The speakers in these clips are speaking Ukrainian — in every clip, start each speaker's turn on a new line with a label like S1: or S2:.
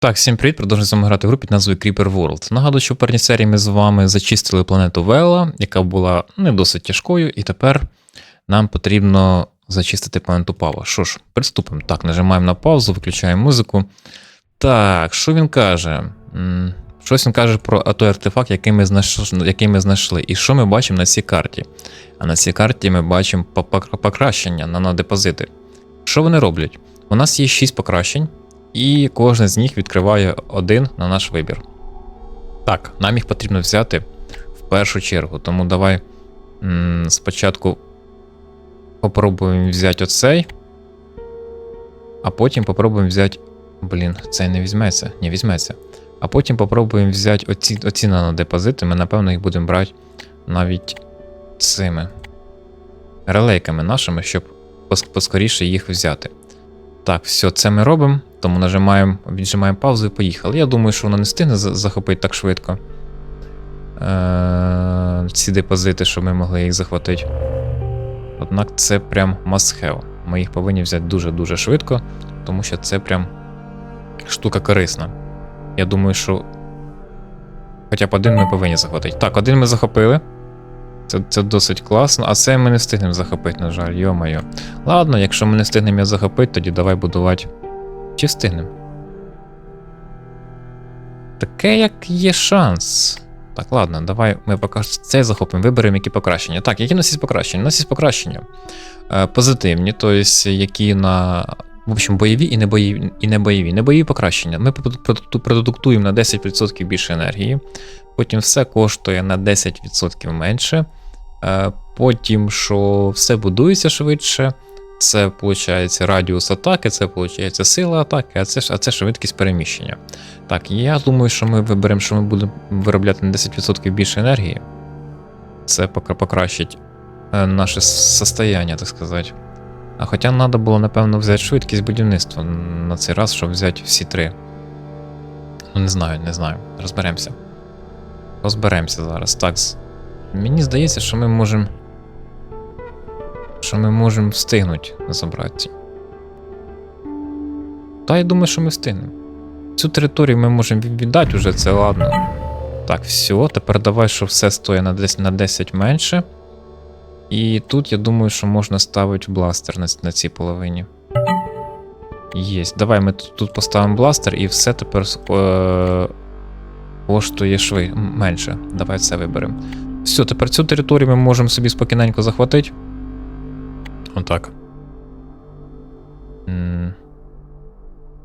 S1: Так, всім привіт, продовжуємо з вами грати в групі під назвою Creeper World. Нагадую, що в передній серії ми з вами зачистили планету Вела, яка була не досить тяжкою, і тепер нам потрібно зачистити планету Пава. Що ж, приступимо. Так, нажимаємо на паузу, виключаємо музику. Так, що він каже? Щось він каже про той артефакт, який ми, знайшли, який ми знайшли. І що ми бачимо на цій карті? А на цій карті ми бачимо покращення на, на депозити. Що вони роблять? У нас є 6 покращень, і кожен з них відкриває один на наш вибір. Так, нам їх потрібно взяти в першу чергу. Тому давай м, спочатку попробуємо взяти оцей, а потім попробуємо взяти. Блін, цей не візьметься, не візьметься. А потім попробуємо взяти оці, оці нанодепозити. Ми, напевно, їх будемо брати навіть цими релейками нашими, щоб поскоріше їх взяти. Так, все, це ми робимо, тому нажимаємо, віджимаємо паузу і поїхали. Я думаю, що воно не встигне захопити так швидко. Е- ці депозити, щоб ми могли їх захватити. Однак це прям must have. Ми їх повинні взяти дуже-дуже швидко, тому що це прям штука корисна. Я думаю, що хоча б один ми повинні захватити. Так, один ми захопили. Це, це досить класно, а це ми не встигнемо захопити, на жаль, йо-моє. Ладно, якщо ми не встигнемо захопити, тоді давай будувати. Встигнемо? Таке, як є шанс. Так, ладно, давай ми поки цей захопимо, виберемо які покращення. Так, які нас є покращення? У нас є покращення е, позитивні, тобто які на. В общем, бойові і не бойові. І. Не бойові покращення. Ми продуктуємо на 10% більше енергії. Потім все коштує на 10% менше. Е, Потім, що все будується швидше. Це виходить радіус атаки, це виходить сила атаки, а це, а це швидкість переміщення. Так, я думаю, що ми виберемо, що ми будемо виробляти на 10% більше енергії. Це покра- покращить е, наше состояння, так сказати. А хоча треба було, напевно, взяти швидкість будівництва на цей раз, щоб взяти всі три. Ну, не знаю, не знаю. Розберемося. Розберемося зараз. Так. Мені здається, що ми можемо. Що ми можемо встигнути забрати. Та я думаю, що ми встигнемо. Цю територію ми можемо віддати вже, це ладно. Так, все, тепер давай, що все стоїть на 10, на 10 менше. І тут я думаю, що можна ставити бластер на, на цій половині. Єсть. Давай ми тут, тут поставимо бластер і все тепер е, коштує шви менше. Давай це виберемо. Все, тепер цю територію ми можемо собі спокійненько захватити. Отак.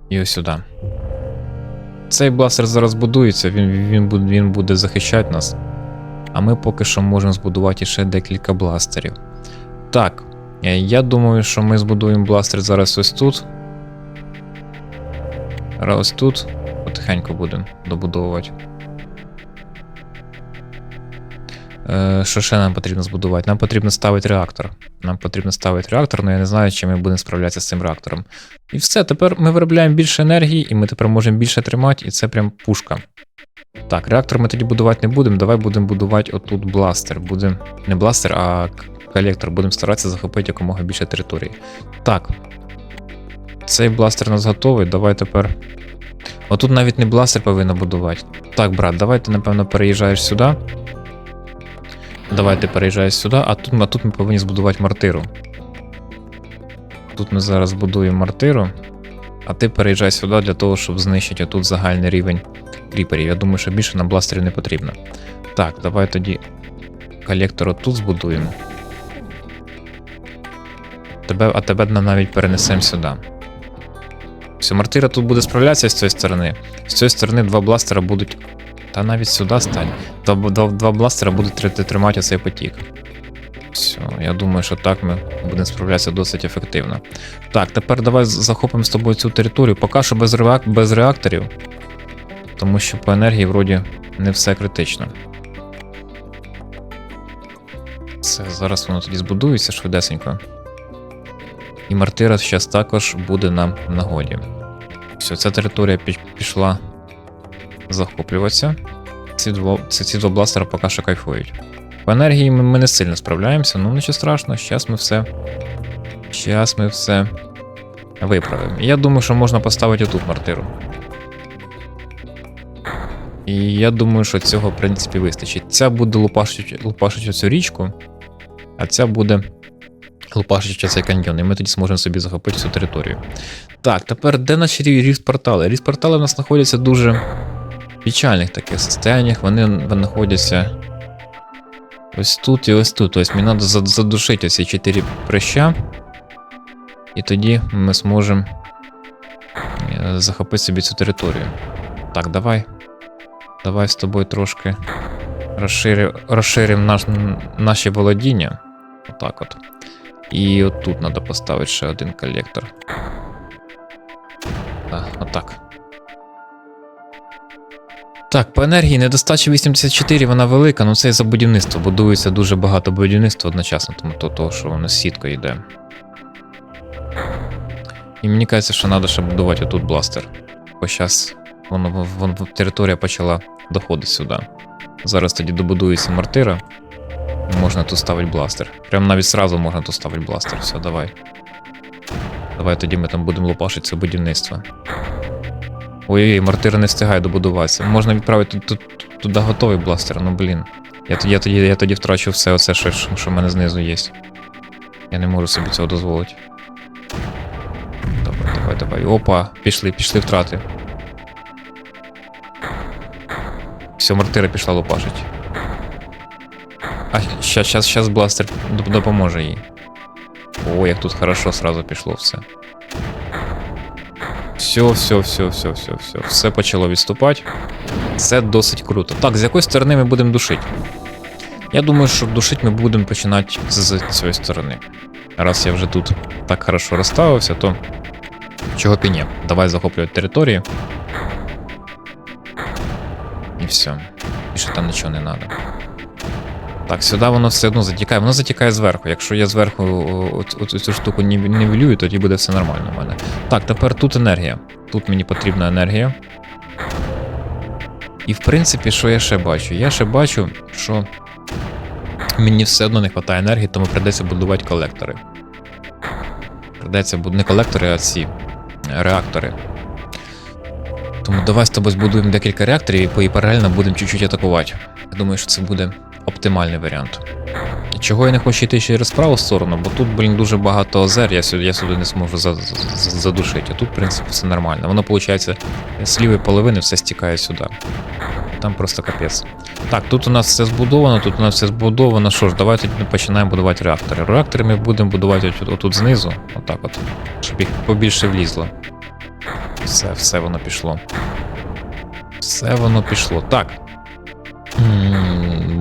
S1: І ось сюди. Цей бластер зараз будується, він, він, буде, він буде захищати нас. А ми поки що можемо збудувати ще декілька бластерів. Так, е, я думаю, що ми збудуємо бластер зараз ось тут. Ось тут. Потихеньку будемо добудовувати. Що ще нам потрібно збудувати? Нам потрібно ставити реактор. Нам потрібно ставити реактор, але я не знаю, чи ми будемо справлятися з цим реактором. І все, тепер ми виробляємо більше енергії, і ми тепер можемо більше тримати, і це прям пушка. Так, реактор ми тоді будувати не будемо. Давай будемо будувати отут бластер. Будемо не бластер, а колектор. Будемо старатися захопити якомога більше території. Так. Цей бластер у нас готовий. Давай тепер. Отут навіть не бластер повинен будувати. Так, брат, давай ти, напевно, переїжджаєш сюди. Давай ти переїжджаєш сюди, а тут, а тут ми повинні збудувати мортиру. Тут ми зараз будуємо мортиру, а ти переїжджай сюди для того, щоб знищити отут загальний рівень кріперів. Я думаю, що більше нам бластерів не потрібно. Так, давай тоді колектор отут збудуємо. Тебе, а тебе навіть перенесемо сюди. Все, мортира тут буде справлятися з цієї сторони. З цієї сторони два бластера будуть. Та навіть сюди стань. Два, два, два бластера будуть тримати цей потік. Все, я думаю, що так ми будемо справлятися досить ефективно. Так, тепер давай захопимо з тобою цю територію. Поки що без, реак... без реакторів. Тому що по енергії вроді не все критично. Все, зараз воно тоді збудується швидесенько. І мартира зараз також буде нам в нагоді. Все, ця територія пішла захоплюватися. Ці два, ці, ці два бластера поки що кайфують. По енергії ми, ми не сильно справляємося, ну нічого страшного, зараз ми все. Зараз ми все виправимо. Я думаю, що можна поставити отут мартиру. І я думаю, що цього, в принципі, вистачить. Ця буде лупашити, цю річку, а ця буде лупашити цей каньйон, і ми тоді зможемо собі захопити цю територію. Так, тепер де наші ріст-портали? Ріст-портали в нас знаходяться дуже печальних таких состояннях. Вони, вони знаходяться ось тут і ось тут. Тобто мені треба задушити ці чотири прища. І тоді ми зможемо е, захопити собі цю територію. Так, давай. Давай з тобою трошки розширимо розширим наш, наші володіння. Отак от. І от тут треба поставити ще один колектор. Так, отак. Так, по енергії недостача 84, вона велика, ну це і за будівництво. Будується дуже багато будівництва одночасно, тому то, того, що воно з сіткою йде. І мені кажеться, що треба ще будувати отут бластер. Бо зараз воно, воно, територія почала доходити сюди. Зараз тоді добудується мортира. Можна тут ставити бластер. Прям навіть сразу можна тут ставити бластер. Все, давай. Давай тоді ми там будемо лопашити це будівництво. Ой-ой, мортира не встигає добудуватися. Можна відправити туди готовий бластер, ну блін. Я, тоді- я, тоді, я тоді втрачу все оце, що що в мене знизу є. Я не можу собі цього дозволити. Давай, давай, давай. Опа, пішли, пішли втрати. Все, мортира пішла лопашить. А щас, щас, щас бластер допоможе їй. О, як тут хорошо сразу пішло все. Все, все, все, все, все, все. Все почало відступати. Це досить круто. Так, з якої сторони ми будемо душити? Я думаю, що душити ми будемо починати з цієї сторони. Раз я вже тут так хорошо розставився, то чого б і ні. Давай захоплювати територію. І все. Більше там нічого не треба. Так, сюди воно все одно затікає. Воно затікає зверху. Якщо я зверху о- о- о- цю штуку нівелюю, тоді буде все нормально в мене. Так, тепер тут енергія. Тут мені потрібна енергія. І в принципі, що я ще бачу? Я ще бачу, що мені все одно не вистачає енергії, тому придеться будувати колектори. Придеться не колектори, а ці е, реактори. Тому давай з тобою збудуємо декілька реакторів і паралельно будемо чуть-чуть атакувати. Я думаю, що це буде оптимальний варіант. Чого я не хочу йти через праву сторону, бо тут, блін, дуже багато озер, я сюди, я сюди не зможу за, за- за- задушити. А тут, в принципі, все нормально. Воно, виходить, з лівої половини все стікає сюди. Там просто капець. Так, тут у нас все збудовано, тут у нас все збудовано. Що ж, давайте починаємо будувати реактори. Реактори ми будемо будувати отут, отут знизу, отак от, щоб їх побільше влізло. Все, все воно пішло. Все воно пішло. Так.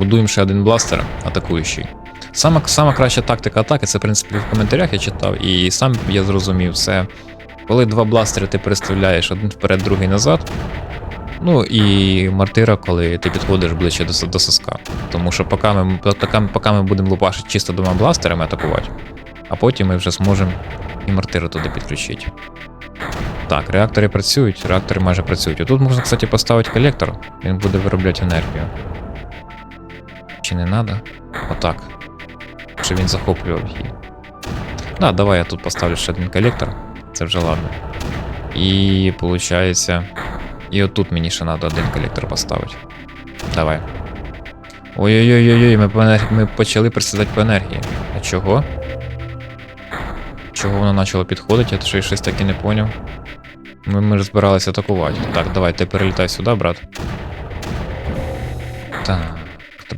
S1: Будуємо ще один бластер атакуючий. Сама, сама краща тактика атаки, це, в принципі, в коментарях я читав, і сам я зрозумів, це коли два бластери ти переставляєш один вперед, другий назад. Ну і мартира, коли ти підходиш ближче до, до соска. Тому що поки ми, поки, поки ми будемо лупашити чисто двома бластерами атакувати, а потім ми вже зможемо і мартиру туди підключити. Так, реактори працюють, реактори майже працюють. Тут можна, кстати, поставити колектор, він буде виробляти енергію. Чи не треба? Отак. Щоб він захоплював її. Да, давай я тут поставлю ще один колектор. Це вже ладно. І виходить. І отут мені ще треба один колектор поставити. Давай. Ой-ой-ой, ми, по енерг- ми почали присідати по енергії. А чого? Чого воно почало підходити? Я ще щось так і не поняв. Ми, ми ж збиралися атакувати. Так, давай, ти перелітай сюди, брат.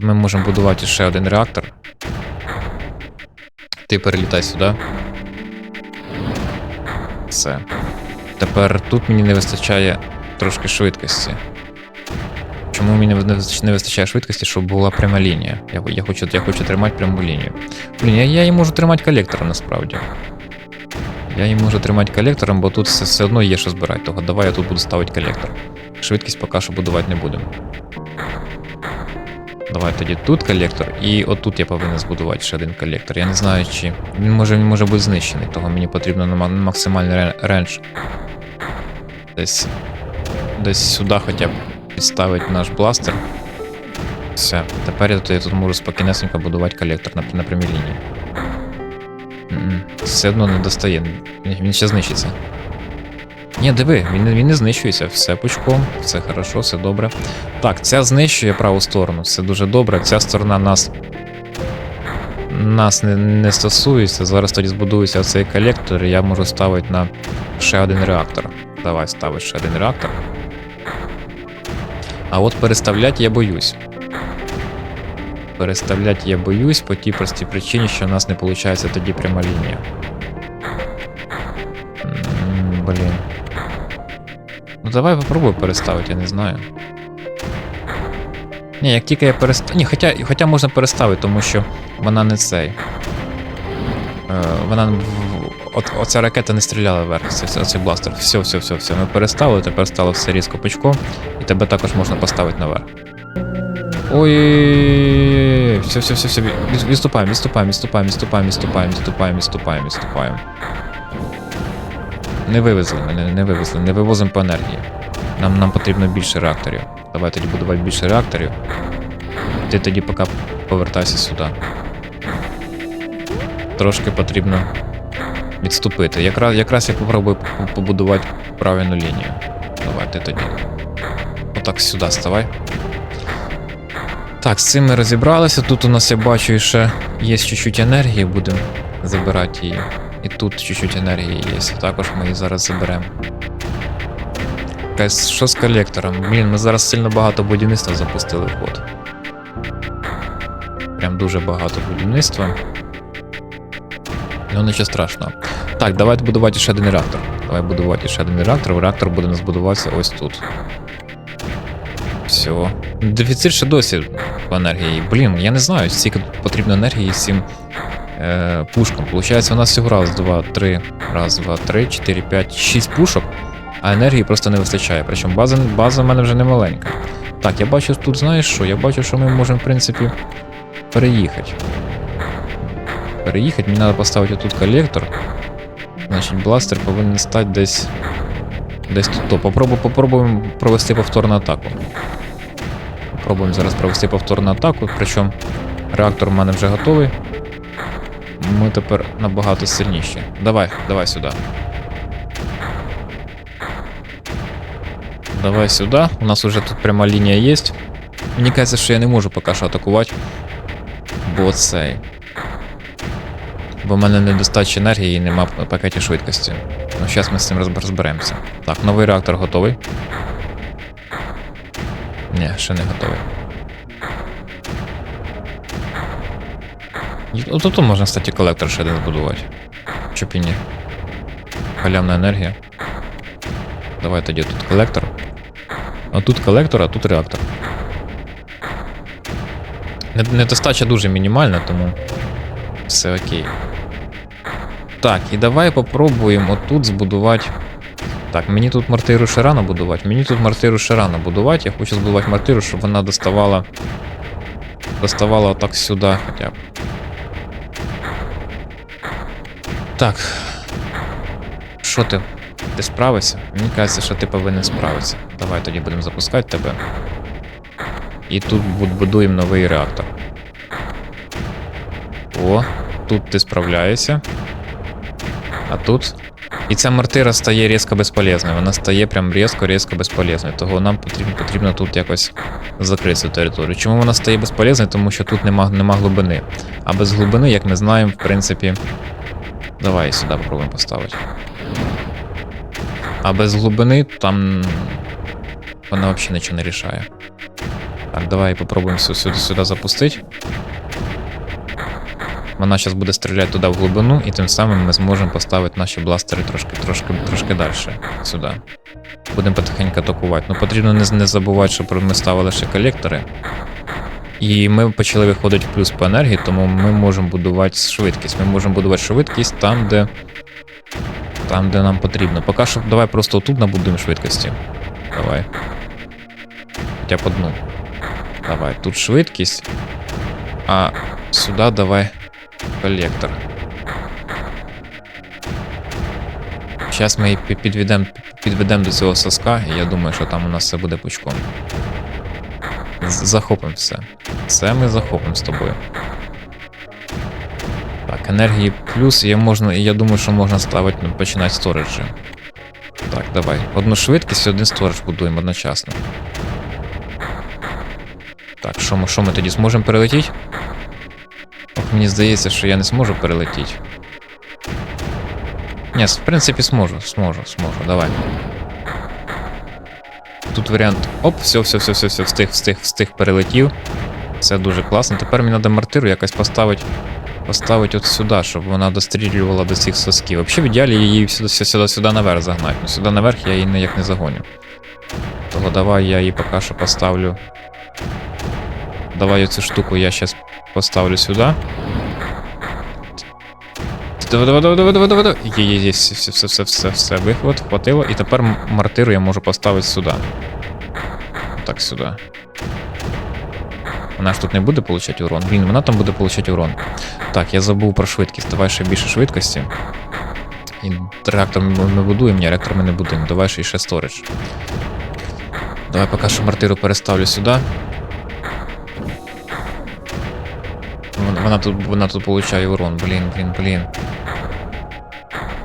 S1: Ми можемо будувати ще один реактор. Ти перелітай сюди. Все. Тепер тут мені не вистачає трошки швидкості. Чому мені не вистачає- швидкості, щоб була пряма лінія? Я, я, хочу, я хочу тримати пряму лінію. Блін, я, я її можу тримати колектором насправді. Я її можу тримати колектором, бо тут все, все одно є що збирати. Того давай я тут буду ставити колектор. Швидкість поки що будувати не будемо. Давай тоді тут колектор, і отут я повинен збудувати ще один колектор. Я не знаю, чи. Він може, він може бути знищений, того мені потрібно на максимальний ре- рендж. Десь. Десь сюди хоча б підставити наш бластер. Все. Тепер я тут, я тут можу спокійнесенько будувати колектор на, на прямій лінії. Все одно не достає. Він ще знищиться. Ні, диви, він, він не знищується, все пучком, все хорошо, все добре. Так, ця знищує праву сторону, все дуже добре. Ця сторона нас. Нас не, не стосується. Зараз тоді збудується цей колектор, і я можу ставити на ще один реактор. Давай ставиш ще один реактор. А от переставляти я боюсь. Переставляти я боюсь по тій простій причині, що в нас не виходить тоді пряма лінія. Блін. Давай попробуй переставити, я не знаю. Ні, як тільки я переставлю. Ні, хоча, хоча можна переставити, тому що вона не цей. Е, вона. От, оця ракета не стріляла вверх, це, це, бластер. Все, все, все, все. Ми переставили, тепер стало все різко пучком, і тебе також можна поставити наверх. Ой, все, все, все, все. Від- Відступаємо, відступаємо, відступаємо, відступаємо, відступаємо, відступаємо, відступаємо, відступаємо. Не вивезли мене, не вивезли, не вивозимо по енергії. Нам, нам потрібно більше реакторів. Давай тоді будувати більше реакторів. Ти тоді поки повертайся сюди. Трошки потрібно відступити. Якраз, якраз я попробую побудувати правильну лінію. Давай ти тоді. Отак сюди ставай. Так, з цим ми розібралися. Тут у нас я бачу ще є чуть-чуть енергії, будемо забирати її. І тут чуть-чуть енергії є. Також ми її зараз заберемо. Якась, що з колектором? Блін, ми зараз сильно багато будівництва запустили в ход. Прям дуже багато будівництва. Ну нічого страшного. Так, давайте будувати ще один реактор. Давай будувати ще один реактор. Реактор буде нас будуватися ось тут. Все. Дефіцит ще досі по енергії. Блін, я не знаю, скільки потрібно енергії з цим е, пушкам. Получається, у нас всього раз, два, три, раз, два, три, чотири, п'ять, шість пушок, а енергії просто не вистачає. Причому база, база в мене вже не маленька. Так, я бачу тут, знаєш що? Я бачу, що ми можемо, в принципі, переїхати. Переїхати, мені треба поставити тут колектор. Значить, бластер повинен стати десь. Десь тут. То. Попробуємо, попробуємо провести повторну атаку. Попробуємо зараз провести повторну атаку, причому реактор в мене вже готовий. Ми тепер набагато сильніші. Давай, давай сюди. Давай сюди. У нас уже тут пряма лінія є. Мені кажеться, що я не можу поки що атакувати. Бо цей. Бо в мене недостача енергії і нема в пакеті швидкості. Ну, зараз ми з цим розб- розберемося. Так, новий реактор готовий. Ні, ще не готовий. Ну, тут можна, кстати, колектор ще один збудувати. Чоб і ні. Халявна енергія. Давай тоді тут колектор. А тут колектор, а тут реактор. Недостача дуже мінімальна, тому все окей. Так, і давай попробуємо отут збудувати. Так, мені тут мартиру ще рано будувати. Мені тут мартиру ще рано будувати. Я хочу збудувати мартиру, щоб вона доставала. Доставала отак сюди хоча б. Так. Що ти? Ти справишся? Мені кажеться, що ти повинен справитися. Давай тоді будемо запускати тебе. І тут будуємо новий реактор. О, тут ти справляєшся. А тут. І ця мартира стає різко безполезною. Вона стає прям різко-різко безполезною. Того нам потрібно, потрібно тут якось закрити цю територію. Чому вона стає безполезною? Тому що тут нема, нема глибини. А без глибини, як ми знаємо, в принципі. Давай сюди попробуємо поставити. А без глибини там. Вона взагалі нічого не рішає. Так, давай попробуємо сюди, сюди запустити. Вона зараз буде стріляти туди в глибину, і тим самим ми зможемо поставити наші бластери трошки, трошки, трошки далі сюди. Будемо потихеньку атакувати. Ну потрібно не, не забувати, що ми ставили ще колектори. І ми почали виходити в плюс по енергії, тому ми можемо будувати швидкість. Ми можемо будувати швидкість там, де. Там, де нам потрібно. Поки що давай просто отут набудуємо швидкості. Давай. Хоча б одну. Давай, тут швидкість. А сюди давай колектор. Зараз ми її підведемо підведем до цього соска, і я думаю, що там у нас все буде пучком. Захопимо все. Це ми захопимо з тобою. Так, енергії плюс, я, можна, я думаю, що можна ставити, ну, починати сториджі. Так, давай. Одну швидкість і один сторож будуємо одночасно. Так, що ми, що ми тоді зможемо перелетіти? Ох, мені здається, що я не зможу перелетіти. Ні, в принципі, зможу, зможу, зможу, давай. Тут варіант. Оп, все, все, все, все, все, встиг, встиг, встиг, перелетів. Це дуже класно. Тепер мені треба мартиру якось поставити. Поставити от сюди, щоб вона дострілювала до цих сосків. Взагалі, в ідеалі її сюди, сюди, сюди наверх загнати. Ну сюди наверх я її ніяк не загоню. Того давай я її поки що поставлю. Давай оцю штуку я зараз поставлю сюди. Давай, давай, давай, давай, давай, давай, давай. Є, є, є, все, все, все, все, все, все, виход, хватило. І тепер мартиру я можу поставити сюди. Так, сюди. Вона ж тут не буде получати урон. Блін, вона там буде получати урон. Так, я забув про швидкість. Давай ще більше швидкості. І реактор ми будуємо, ні, реактор ми не будуємо. Давай ще ще сторідж. Давай поки що мартиру переставлю сюди. Вона тут, вона тут получає урон. Блін, блін, блін.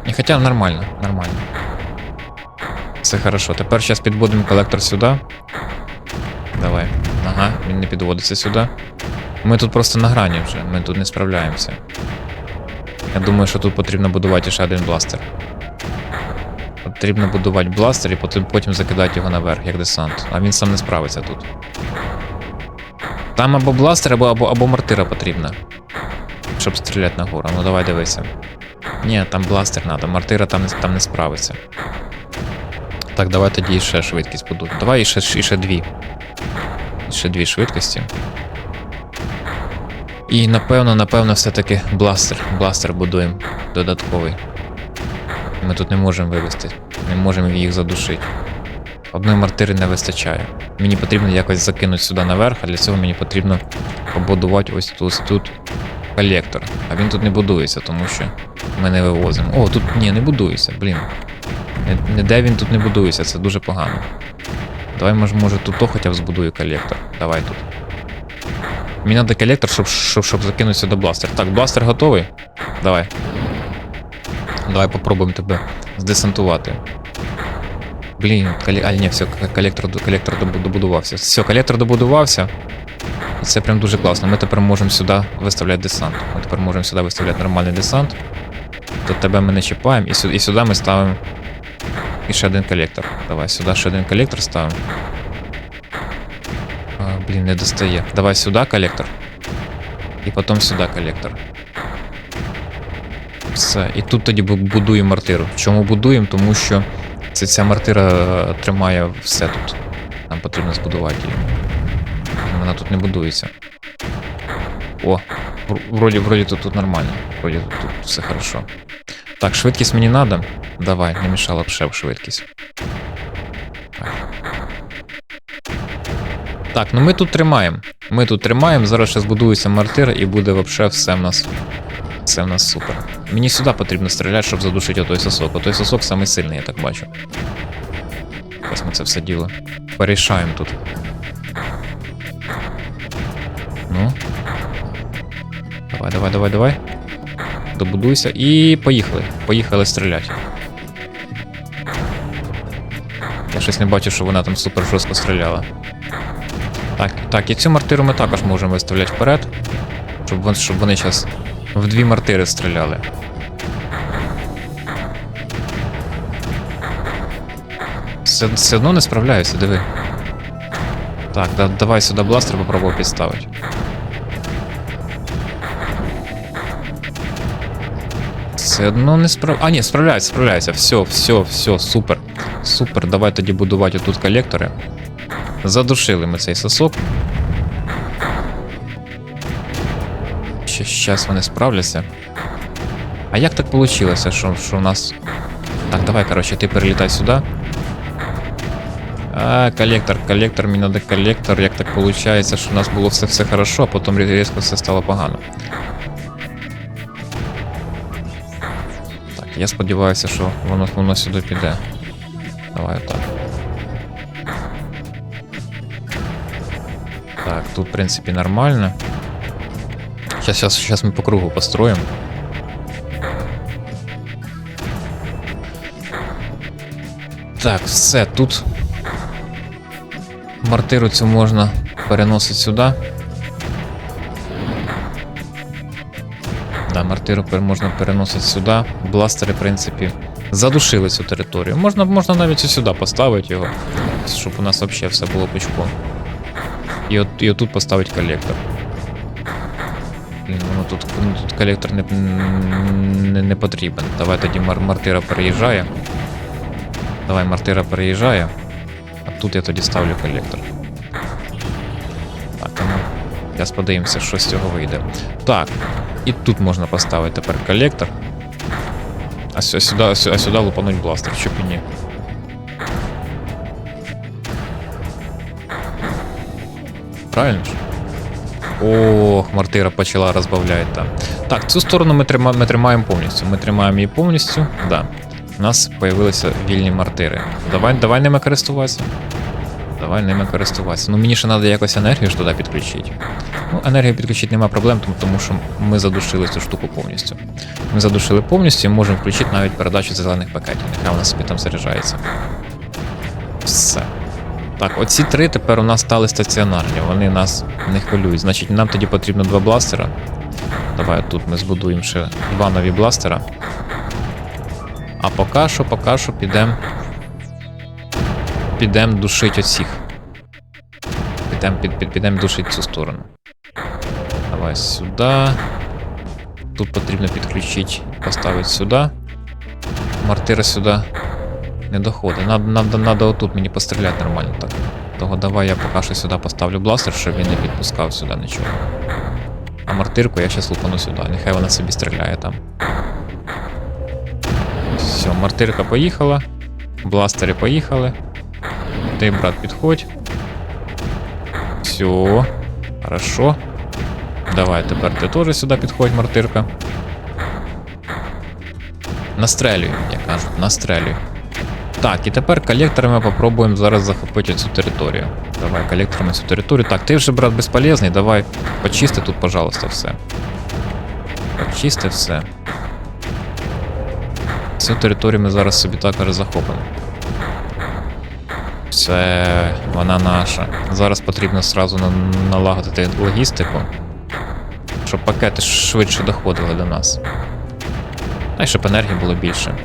S1: І хоча нормально, нормально. Все хорошо. Тепер зараз підводимо колектор сюди. Давай. Ага, він не підводиться сюди. Ми тут просто на грані вже, ми тут не справляємося. Я думаю, що тут потрібно будувати ще один бластер. Потрібно будувати бластер і потім, потім закидати його наверх, як десант. А він сам не справиться тут. Там або бластер, або, або, або мортира потрібна. Щоб стріляти нагору. Ну давай дивися. Ні, там бластер треба, мортира там, там не справиться. Так, давай тоді ще швидкість будуємо. Давай ще, ще, ще дві. Ще дві швидкості. І напевно, напевно, все-таки бластер. Бластер будуємо додатковий. Ми тут не можемо вивести. Не можемо їх задушити. Одної мартири не вистачає. Мені потрібно якось закинути сюди наверх, а для цього мені потрібно побудувати ось тут, ось тут колектор. А він тут не будується, тому що ми не вивозимо. О, тут ні, не будується, блін. Ніде він тут не будується, це дуже погано. Давай, може, може тут то хоча б збудую колектор. Давай тут. Мені треба колектор, щоб, щоб, щоб закинути сюди бластер. Так, бластер готовий? Давай. Давай попробуємо тебе здесантувати. Блін, коле... а ні, все, колектор, колектор добудувався. Все, колектор добудувався. І це прям дуже класно. Ми тепер можемо сюди виставляти десант. Ми тепер можемо сюди виставляти нормальний десант. То тебе ми не чіпаємо, і сюди, і сюди ми ставимо і ще один колектор. Давай сюди ще один колектор ставимо. А, блін, не достає. Давай сюди колектор. І потім сюди колектор. Все. І тут тоді бу- будуємо мартиру. Чому будуємо? Тому що це ця мартира е, тримає все тут. Нам потрібно збудувати її. Вона тут не будується. О, вроді, вроді тут, тут нормально. Вроді тут, тут все хорошо. Так, швидкість мені надо. Давай, не мішала б в швидкість. Так. Ну ми тут тримаємо. Ми тут тримаємо, зараз ще збудується мартир і буде вообще все в нас. Все в нас супер. Мені сюди потрібно стріляти, щоб задушити отой сосок. Отой сосок самий сильний, я так бачу. Ось ми це все діло. Порішаємо тут. Давай, давай, давай, давай. Добудуйся і поїхали. Поїхали стріляти. Я щось не бачу, що вона там супер жорстко стріляла. Так, так, і цю мартиру ми також можемо виставляти вперед. Щоб, вон, щоб вони зараз в дві мартири стріляли. Все, все одно не справляюся, диви. Так, да, давай сюди бластер попробую підставити. Все одно не справ... А, ні, справляється, справляється. Все, все, все, супер. Супер, давай тоді будувати тут колектори. Задушили ми цей сосок. Ще щас вони справляться. А як так вийшло, що, що у нас. Так, давай, коротше, ти перелітай сюди. А, коллектор, коллектор, мені надо коллектор. Як так виходить, що у нас було все все хорошо, а потім різко все стало погано. я сподіваюся, що воно, воно сюди піде. Давай отак. Так, тут, в принципі, нормально. Сейчас, сейчас, сейчас мы по кругу построим. Так, все, тут. Мартиру цю можна переносити сюди. Да, мартиру можна переносити сюди. Бластери, в принципі, задушили цю територію. Можна, можна навіть і сюди поставити його, щоб у нас взагалі все було пучком. І, от, і отут поставити колектор. Блін, ну тут, ну, тут колектор не, не, не потрібен. Давай тоді мар, мартира переїжджає. Давай мартира переїжджає. А тут я тоді ставлю колектор. Зараз подивимося, що з цього вийде. Так, і тут можна поставити тепер колектор. А сю- сюди, а сюди лупануть бластер, щоб і ні. Правильно ж? Ох, мартира почала розбавляти там. Так, цю сторону ми, трима, ми тримаємо повністю. Ми тримаємо її повністю. Да. У нас з'явилися вільні мартири. Давай, давай ними користуватися. Давай ними користуватися. Ну мені ще треба якось енергію ж туди підключити. Ну, енергію підключити нема проблем, тому, що ми задушили цю штуку повністю. Ми задушили повністю і можемо включити навіть передачу зелених пакетів. Нехай вона собі там заряджається. Все. Так, оці три тепер у нас стали стаціонарні, вони нас не хвилюють. Значить, нам тоді потрібно два бластера. Давай тут ми збудуємо ще два нові бластера. А поки що, поки що підемо. Підемо душить оцих. Підемо під, під, підем душить цю сторону. Давай сюди. Тут потрібно підключити, поставити сюди. Мартира сюди не доходить. Надо, надо, надо отут мені постріляти нормально так. Того давай я поки що сюди поставлю бластер, щоб він не підпускав сюди нічого. А мартирку я зараз лупану сюди, нехай вона собі стріляє там. Все, мартирка поїхала. Бластери поїхали. Ти, брат, підходь. Все. Хорошо. Давай, тепер ти теж сюди підходь, мартирка. Настрелюй, як кажуть, настрелюй. Так, і тепер колекторами попробуємо зараз захопити цю територію. Давай колекторами цю територію. Так, ти вже, брат, безполезний, давай почисти тут, пожалуйста, все. Почисти все. Цю територію ми зараз собі також захопимо. Все, вона наша. Зараз потрібно сразу налагодити логістику, щоб пакети швидше доходили до нас. Та й щоб енергії було більше.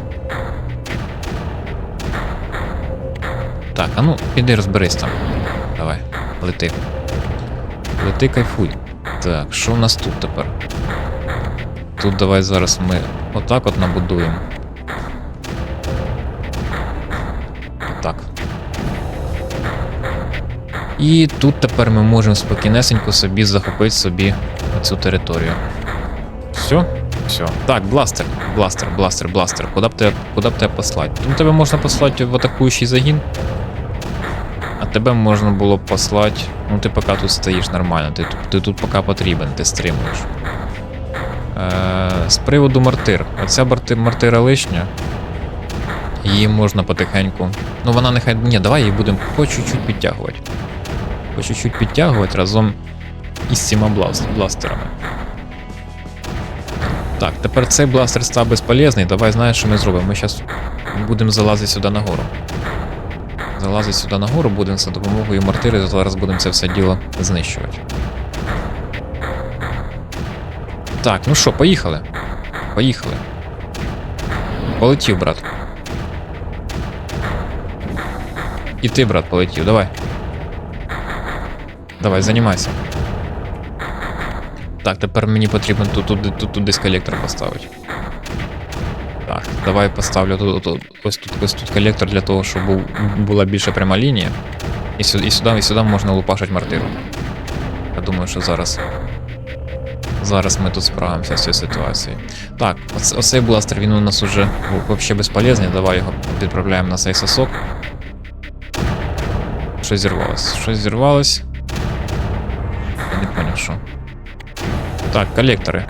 S1: Так, а ну, іди розберись там. Давай, лети. Лети, кайфуй. Так, що в нас тут тепер? Тут давай зараз ми отак от набудуємо. І тут тепер ми можемо спокійнесенько собі захопити собі цю територію. Все? Все. Так, бластер, бластер, бластер, бластер. Куда б тебе, куда б тебе послати? Ну, тебе можна послати в атакуючий загін. А тебе можна було б послати. Ну, ти поки тут стоїш нормально, ти, ти тут поки потрібен, ти стримуєш. Е, з приводу мартир. Оця марти- мартира лишня. Її можна потихеньку. Ну вона нехай. Ні, давай її будемо по чуть-чуть підтягувати. По чуть-чуть підтягувати разом із цими бластерами. Так, тепер цей бластер став безполезний. Давай знаєш, що ми зробимо. Ми зараз будемо залазити сюди нагору. Залазити сюди нагору будемо за допомогою мортири, зараз будемо це все діло знищувати. Так, ну що, поїхали. Поїхали. Полетів, брат. І ти, брат, полетів, давай. Давай, займайся. Так, тепер мені потрібно тут, тут, тут, тут десь колектор поставити. Так, давай поставлю тут, тут, ось тут ось тут колектор для того, щоб був, була більша пряма лінія. І сюди, і сюди, і сюди можна лупашити мартиру. Я думаю, що зараз. Зараз ми тут справимося з цією ситуацією. Так, оц- оцей бластер він у нас уже взагалі безполезний. Давай його відправляємо на цей сосок. Щось зірвалось. Щось зірвалось. Я не поняв, що. Так, колектори.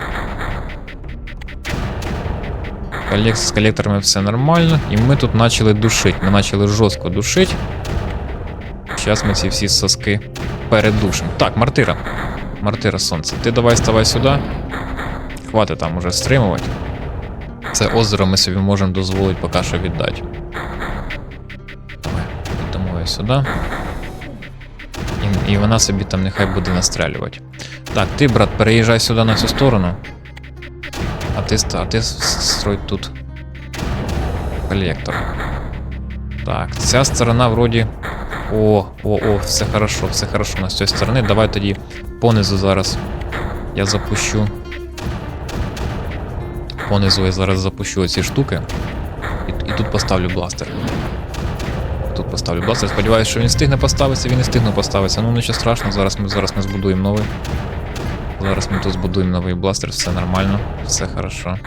S1: Колек... З колекторами все нормально. І ми тут почали душити. Ми почали жорстко душити. Зараз ми ці всі соски передушимо. Так, мартира. Мартира сонце. Ти давай ставай сюди. Хватить там уже стримувати. Це озеро ми собі можемо дозволити поки що віддати. Давай сюди. І, і вона собі там нехай буде настрелювати. Так, ти, брат, переїжджай сюди на цю сторону. А ти, а ти строй тут. Колектор. Так, ця сторона вроді. О, о, о, все хорошо, все хорошо. На з цієї сторони. Давай тоді понизу зараз. Я запущу. Понизу я зараз запущу ці штуки. І, і тут поставлю бластер. Тут поставлю бластер. Сподіваюся, що він встигне поставитися, він не встигне поставитися. Ну нічого страшного, зараз ми зараз ми збудуємо новий. Зараз ми тут збудуємо новий бластер, все нормально, все хорошо.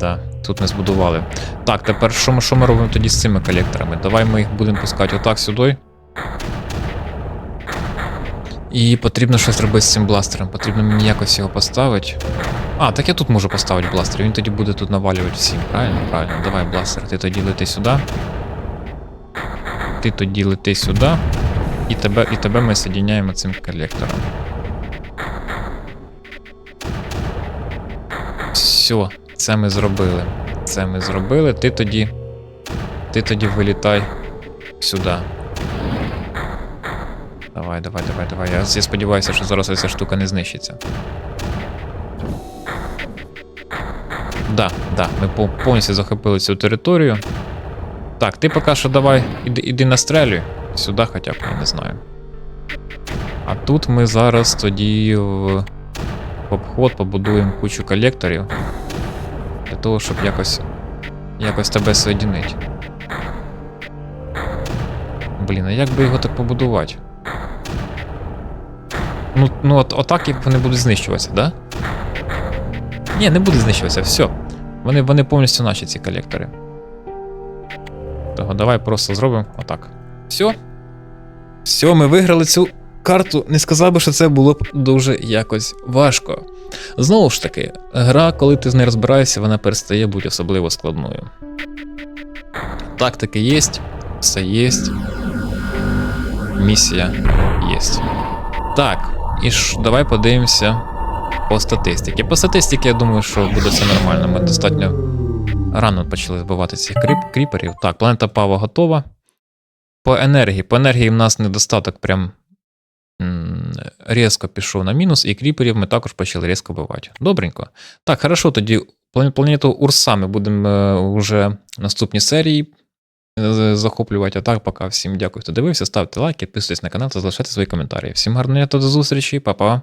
S1: Да, тут ми збудували. Так, тепер що ми, що ми робимо тоді з цими колекторами? Давай ми їх будемо пускати отак сюди. І потрібно щось робити з цим бластером. Потрібно мені якось його поставити. А, так я тут можу поставити бластер. Він тоді буде тут навалювати всім. Правильно? Правильно. Давай, бластер, ти тоді лети сюди. Ти тоді лети сюди. І тебе, і тебе ми соединяємо цим колектором. Все, це ми зробили. Це ми зробили. Ти тоді. Ти тоді вилітай сюди. Давай, давай, давай, давай. Я, я сподіваюся, що зараз ця штука не знищиться. Да, да, ми по- повністю захопили цю територію. Так, ти поки що давай, іди, іди настрелюй. Сюди хоча б, я не знаю. А тут ми зараз тоді в обход побудуємо кучу колекторів. Для того, щоб якось. якось тебе соєдинити. Блін, а як би його так побудувати? Ну, ну от, отак як вони будуть знищуватися, да? Ні, не буде знищуватися, все. Вони, вони повністю наші ці колектори. Того давай просто зробимо отак. Все. Все, ми виграли цю карту. Не сказав би, що це було б дуже якось важко. Знову ж таки, гра, коли ти з нею розбираєшся, вона перестає бути особливо складною. Тактики є, все є. Місія є. Так, і ж давай подивимося по статистиці. По статистиці, я думаю, що буде все нормально. Ми достатньо рано почали збивати цих кріп, кріперів. Так, планета Пава готова. По енергії. По енергії в нас недостаток прям різко пішов на мінус, і кріперів ми також почали різко бивати. Добренько. Так, хорошо, тоді планету Урса ми будемо е, вже в наступній серії е, захоплювати. А так, поки всім дякую, хто дивився. Ставте лайки, підписуйтесь на канал та залишайте свої коментарі. Всім гарного дня та до зустрічі, па-па.